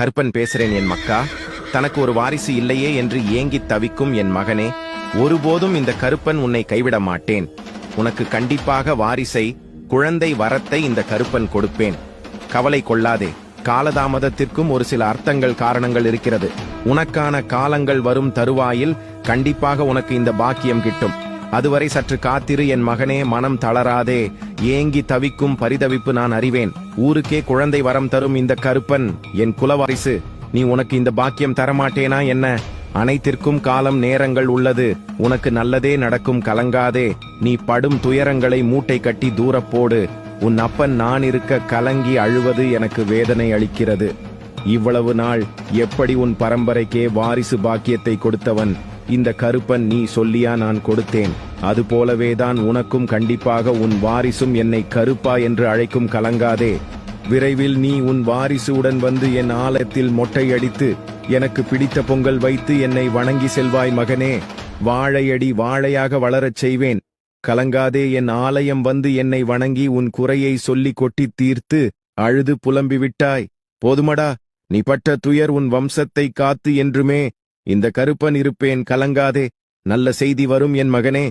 கருப்பன் பேசுறேன் என் மக்கா. தனக்கு ஒரு வாரிசு இல்லையே என்று ஏங்கித் தவிக்கும் என் மகனே ஒருபோதும் இந்த கருப்பன் உன்னை கைவிட மாட்டேன். உனக்கு கண்டிப்பாக வாரிசை குழந்தை வரத்தை இந்த கருப்பன் கொடுப்பேன். கவலை கொள்ளாதே. காலதாமதத்திற்கும் ஒரு சில அர்த்தங்கள் காரணங்கள் இருக்கிறது. உனக்கான காலங்கள் வரும் தருவாயில் கண்டிப்பாக உனக்கு இந்த பாக்கியம் கிட்டும். அதுவரை சற்று காத்திரு என் மகனே மனம் தளராதே. ஏங்கி தவிக்கும் பரிதவிப்பு நான் அறிவேன். ஊருக்கே குழந்தை வரம் தரும் இந்த கருப்பன் என் குலவாரிசு. நீ உனக்கு இந்த பாக்கியம் தரமாட்டேனா என்ன? அனைத்திற்கும் காலம் நேரங்கள் உள்ளது. உனக்கு நல்லதே நடக்கும் கலங்காதே. நீ படும் துயரங்களை மூட்டை கட்டி தூரப்போடு உன் அப்பன் நான் இருக்க கலங்கி அழுவது எனக்கு வேதனை அளிக்கிறது. இவ்வளவு நாள் எப்படி உன் பரம்பரைக்கே வாரிசு பாக்கியத்தை கொடுத்தவன் இந்த கருப்பன் நீ சொல்லியா நான் கொடுத்தேன். அது போலவேதான் உனக்கும் கண்டிப்பாக உன் வாரிசும் என்னை கருப்பா என்று அழைக்கும் கலங்காதே. விரைவில் நீ உன் வாரிசுடன் வந்து என் ஆலயத்தில் மொட்டையடித்து எனக்கு பிடித்த பொங்கல் வைத்து என்னை வணங்கி செல்வாய் மகனே. வாழையடி வாழையாக வளரச் செய்வேன். கலங்காதே என் ஆலயம் வந்து என்னை வணங்கி உன் குறையை சொல்லிக் கொட்டித் தீர்த்து அழுது புலம்பி விட்டாய் போதுமடா நீ பட்ட துயர் உன் வம்சத்தை காத்து என்றுமே. இந்த கருப்பன் இருப்பேன் கலங்காதே. நல்ல செய்தி வரும் என் மகனே.